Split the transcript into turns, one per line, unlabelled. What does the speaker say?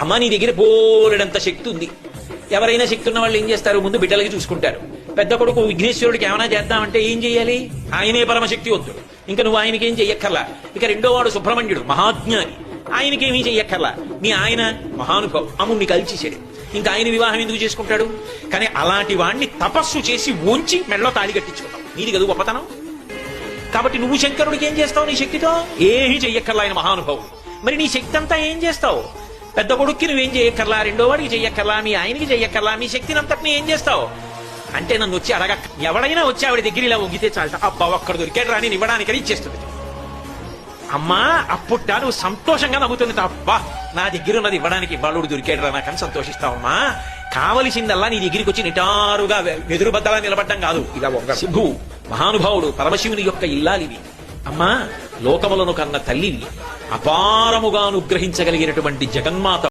అమ్మ నీ దగ్గర బోలెడంత శక్తి ఉంది. ఎవరైనా శక్తి ఉన్న వాళ్ళు ఏం చేస్తారు? ముందు బిడ్డలకి చూసుకుంటారు. పెద్ద కొడుకు విఘ్నేశ్వరుడికి ఏమైనా చేద్దామంటే ఏం చేయాలి? ఆయనే పరమశక్తి వద్దు. ఇంకా నువ్వు ఆయనకి ఏం చెయ్యక్కర్లా. ఇక రెండో వాడు సుబ్రహ్మణ్యుడు మహాజ్ఞాని. ఆయనకేమీ చెయ్యక్కర్లా. మీ ఆయన మహానుభావం అమ్ముడిని కలిచేసాడు ఇంకా ఆయన వివాహం ఎందుకు చేసుకుంటాడు? కానీ అలాంటి వాణ్ణి తపస్సు చేసి ఉంచి మెడలో తాళి కట్టించుకుంటాం. నీది కదా గొప్పతనం. కాబట్టి నువ్వు శంకరుడికి ఏం చేస్తావు నీ శక్తితో? ఏమీ చెయ్యక్కర్లా ఆయన మహానుభావుడు. మరి నీ శక్తి అంతా ఏం చేస్తావు? పెద్ద కొడుక్కి నువ్వేం చేయక్కర్లా? రెండో వాడికి చెయ్యక్కర్లా మీ ఆయనకి చెయ్యక్కర్లా మీ శక్తిని అంతటిని ఏం చేస్తావు? అంటే నన్ను వచ్చి అడగ ఎవడైనా వచ్చి ఆవిడ దగ్గర ఇలా ఒంగితే చాలట. అబ్బా ఒక్కడ దొరికాడు రాని ఇవ్వడానికని ఇచ్చేస్తుంది అమ్మా అప్పుట్ట నువ్వు సంతోషంగా నవ్వుతుంది అబ్బా నా దగ్గర ఉన్నది ఇవ్వడానికి బాలుడు దొరికాడు రా నాకని సంతోషిస్తావమ్మా. కావలసిందల్లా నీ దగ్గరికి వచ్చి నిటారుగా ఎదురుబద్దలా నిలబడ్డం కాదు.
ఇలా ఒక
శిభు మహానుభావుడు పరమశివుని యొక్క ఇల్లాలివి. అమ్మా లోకములను కన్న తల్లిని అపారముగా అనుగ్రహించగలిగినటువంటి జగన్మాత